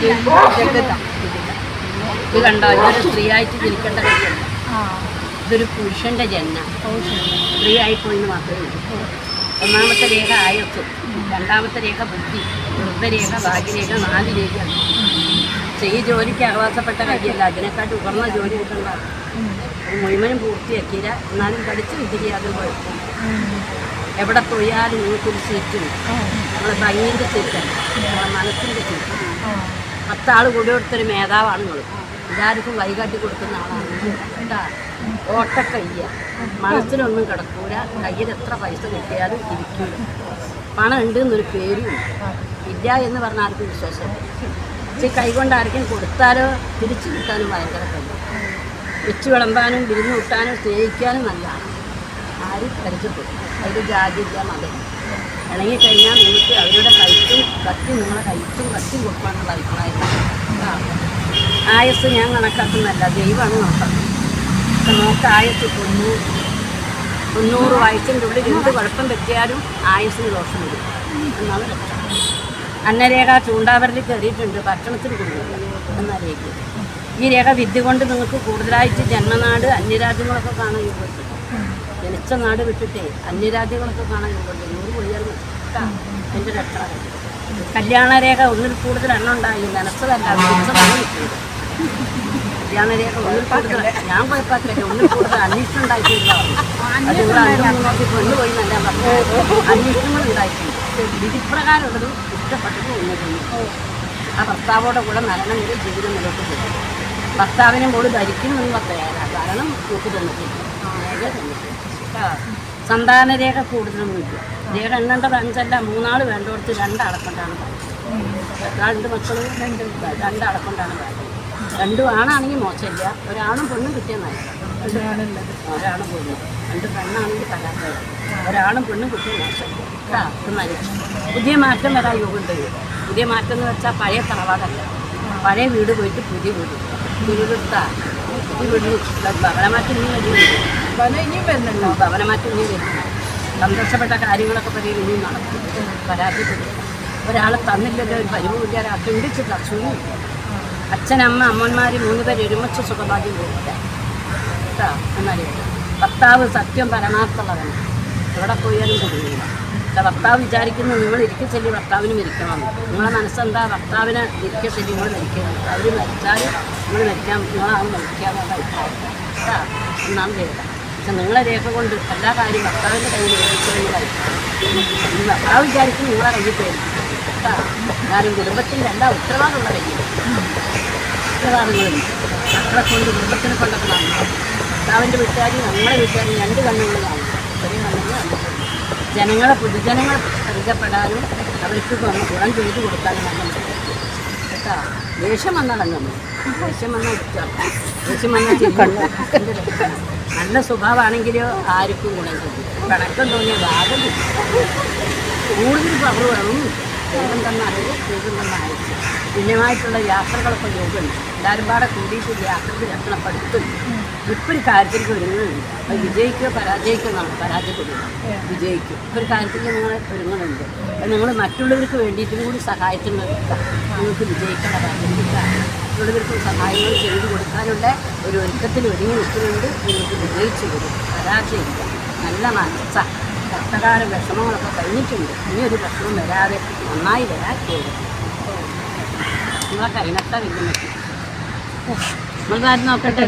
പേര് ഇത് കണ്ടോ? ഇതൊരു സ്ത്രീയായിട്ട് ജനിക്കേണ്ട കാര്യമല്ല. ഇതൊരു പുരുഷന്റെ ജന്മ. സ്ത്രീ ആയിപ്പോയിന്ന് മാത്രമേ ഉള്ളൂ. ഒന്നാമത്തെ രേഖ ആയസ് രണ്ടാമത്തെ രേഖ ബുദ്ധി വൃദ്ധരേഖ ഭാഗ്യരേഖ നാല് രേഖയാണ് ചെയ്യ ജോലിക്ക് അവകാശപ്പെട്ട കാര്യമല്ല. അതിനെക്കാട്ടും ഉയർന്ന ജോലി കിട്ടണ്ട. മുഴുവനും പൂർത്തിയാക്കിയില്ല. എന്നാലും പഠിച്ച് വിദ്യയാതെ കുഴപ്പം. എവിടെ തൊഴിയാലും നിങ്ങൾക്കൊരു സീറ്റും നമ്മളെ ഭംഗിന്റെ സീറ്റാണ് നമ്മളെ മനസ്സിന്റെ സീറ്റ് പത്താൾ കൂടി കൊടുത്തൊരു മേധാവാണ് നിങ്ങൾ എല്ലാവർക്കും വൈകാട്ടി കൊടുക്കുന്ന ആളാണ്. എന്താ? ഓട്ടക്കയ്യ. മനസ്സിനൊന്നും കിടക്കൂല. കയ്യിൽ എത്ര പൈസ കിട്ടിയാലും ഇരിക്കൂല. പണം ഉണ്ട് എന്നൊരു പേരും ഇല്ല എന്ന് പറഞ്ഞാൽ ആർക്കും വിശ്വാസമില്ല. ഇച്ചി കൈകൊണ്ട് കൊടുത്താലോ തിരിച്ചു കിട്ടാനും ഭയങ്കര കഴിയും വെച്ച് വിളമ്പാനും വിരുന്ന് കൂട്ടാനും സ്നേഹിക്കാനും നല്ലതാണ്. ആരും പരിചയപ്പെടും അതിൽ ജാതിയില്ല മതം ഇണങ്ങിക്കഴിഞ്ഞാൽ നിങ്ങൾക്ക് അവരുടെ കൈത്തും കത്തി നിങ്ങളെ കൈത്തും കത്തിയും കൊടുക്കാനുള്ള അഭിപ്രായം. ആയസ് ഞാൻ കണക്കാക്കുന്നതല്ല ദൈവമാണ് നോക്കുന്നത്. നോക്ക് ആയസ് തൊണ്ണൂറ് തൊണ്ണൂറ് വയസ്സിന്റെ ഉള്ളിൽ എന്ത് കുഴപ്പം പറ്റിയാലും ആയസിന് ദോഷം വരും. എന്നാണ് അന്നരേഖ ചൂണ്ടാവരലിൽ കയറിയിട്ടുണ്ട് ഭക്ഷണത്തിന് കൊടുക്കില്ല എന്നരേഖ ഈ രേഖ വിദ്യ കൊണ്ട് നിങ്ങൾക്ക് കൂടുതലായിട്ട് ജന്മനാട് അന്യരാജ്യങ്ങളൊക്കെ കാണാൻ യോഗമുണ്ട് ജനിച്ച നാട് വിട്ടിട്ടേ അന്യരാജ്യങ്ങളൊക്കെ കാണാൻ യോഗമുണ്ട് നൂറ് പോയാൽ എന്റെ രക്ഷ കല്യാണരേഖ ഒന്നിൽ കൂടുതൽ എണ്ണം ഉണ്ടായി. നനച്ചതല്ല വിളിച്ചതാണ് കിട്ടിയത്. കല്യാണരേഖ ഒന്നിൽ കൂടുതൽ ഞാൻ കുഴപ്പമില്ല ഒന്നിൽ കൂടുതൽ അന്വേഷണം ഉണ്ടായിട്ടില്ല. അത് നിങ്ങൾ അന്വേഷണം നോക്കി പെണ്ണ് പോയി നല്ല അന്വേഷണങ്ങൾ ഉണ്ടായിട്ടുണ്ട്. വിധിപ്രകാരമുള്ളത് ഇഷ്ടപ്പെട്ടത് ഒന്നിരുന്നു ആ ഭർത്താവോടെ കൂടെ മരണം വരെ ജീവിതം മുന്നോട്ട് പോകും ഭർത്താവിനെ മോൾ ധരിക്കുമെന്ന് പറയാനാണ് കാരണം നോക്കി തന്നിട്ടില്ല. രേഖ കേട്ടോ. കൂടുതലും കൂടുതലൊന്നുമില്ല രേഖ എണ്ണേണ്ടത് അഞ്ചല്ല മൂന്നാൾ വേണ്ടോടത്ത് രണ്ടടക്കൊണ്ടാണ് രണ്ട് മക്കൾ രണ്ട് രണ്ടടക്കൊണ്ടാണ് പറയുന്നത് രണ്ടും ആണാണെങ്കിൽ മോശമില്ല. ഒരാണും പെണ്ണും കിട്ടിയാൽ നല്ലത് ഒരാണും പെണ്ണും. രണ്ട് പെണ്ണാണെങ്കിൽ കലാപരം ഒരാണും പെണ്ണും കിട്ടിയ മോശമില്ല. പുതിയ മാറ്റം വരാൻ യോഗമുണ്ട്. പുതിയ മാറ്റം എന്ന് വെച്ചാൽ പഴയ തറവാടല്ല. പഴയ വീട് പോയിട്ട് പുതിയ വീട്. വീടെടുത്താ ഈ വീടിന് സന്തോഷപ്പെട്ട കാര്യങ്ങളൊക്കെ പറയും ഇനിയും നടക്കും പരാജയപ്പെടും ഒരാളെ തന്നില്ലല്ലോ ഒരു പരിവുമില്ല ഒരാൾ ചിന്തിച്ചിട്ട് അസുഖം അച്ഛനമ്മ അമ്മന്മാർ മൂന്ന് പേര് ഒരുമിച്ച് സുഖഭാഗ്യം കൊടുക്കുക എന്നാലേ ഭർത്താവ് സത്യം പരമാർത്ഥമുള്ളതാണ് എവിടെ പോയാലും കുടുങ്ങില്ല പക്ഷെ ഭർത്താവ് വിചാരിക്കുന്നു നിങ്ങൾ ഇരിക്ക ചെല്ലി ഭർത്താവിന് മരിക്കണം നിങ്ങളെ മനസ്സെന്താ? ഭർത്താവിനെ ഇരിക്ക ചെല്ലി നിങ്ങൾ മരിക്കണം അവർ മരിച്ചാൽ നിങ്ങൾ മരിക്കാൻ നിങ്ങളാണ് മരിക്കാമെന്നുള്ള അഭിപ്രായം. എന്നാണ് രേഖ. പക്ഷെ നിങ്ങളെ രേഖ കൊണ്ട് എല്ലാ കാര്യവും ഭർത്താവിന്റെ കയ്യിൽ ഈ ഭർത്താവ് വിചാരിക്കും നിങ്ങളെ കയ്യിൽ പേര് കേട്ടോ കാരണം കുടുംബത്തിന്റെ എല്ലാ ഉത്തരവാദമുള്ള കയ്യിൽ. ഉത്തരവാദങ്ങളുണ്ട് മക്കളെ കൊണ്ട് കുടുംബത്തിനെ കൊണ്ടൊക്കെ കാണും ഭർത്താവിന്റെ വീട്ടുകാരി നമ്മളെ വീട്ടുകാരി രണ്ട് കണ്ണുകൾ ജനങ്ങളെ പൊതുജനങ്ങളെ പരിചയപ്പെടാനും അവർക്ക് ഗുണം ചെയ്തു കൊടുക്കാനും നമ്മൾ കേട്ടോ? ദേഷ്യം വന്നാൽ നമ്മൾ. ദേഷ്യം വന്നാൽ ദേഷ്യം വന്നാൽ നല്ല സ്വഭാവമാണെങ്കിലോ ആർക്കും ഗുണം ചെയ്യും പിണക്കം തോന്നിയ ഭാഗം കൂടുതൽ പവർ വേണമെന്നില്ല ദൈവം തന്ന അറിവ് ദൈവം യാത്രകളൊക്കെ യോഗമുണ്ട് എല്ലാവരും പാടെ കൂടിയിട്ട് യാത്രയ്ക്ക് രക്ഷണപ്പെടുത്തും ഇപ്പം ഒരു കാര്യത്തിലേക്ക് ഒരുങ്ങുന്നുണ്ട് അപ്പം വിജയിക്കുക പരാജയിക്കുക എന്നാണ് പരാജയപ്പെടുക വിജയിക്കും. ഇപ്പം ഒരു കാര്യത്തിൽ നിങ്ങൾ ഒരുങ്ങുന്നുണ്ട് അപ്പം നിങ്ങൾ മറ്റുള്ളവർക്ക് വേണ്ടിയിട്ടും കൂടി സഹായത്തിന് നിങ്ങൾക്ക് വിജയിക്കേണ്ട കാര്യത്തില്ല മറ്റുള്ളവർക്ക് സഹായങ്ങൾ ചെയ്തു കൊടുക്കാനുള്ള ഒരു ഒരുക്കത്തിൽ ഒരുങ്ങി നിൽക്കുന്നുണ്ട് നിങ്ങൾക്ക് വിജയിച്ചു വരും പരാജയമില്ല നല്ല മനസ്സാണ് കഷ്ടകാല വിഷമങ്ങളൊക്കെ കഴിഞ്ഞിട്ടുണ്ട്. ഇനി ഒരു പ്രശ്നം വരാതെ നന്നായി വരാൻ പോകും. നമ്മളെ കൈനട്ട വില്ലുമത്തി നമ്മൾ നോക്കട്ടെ.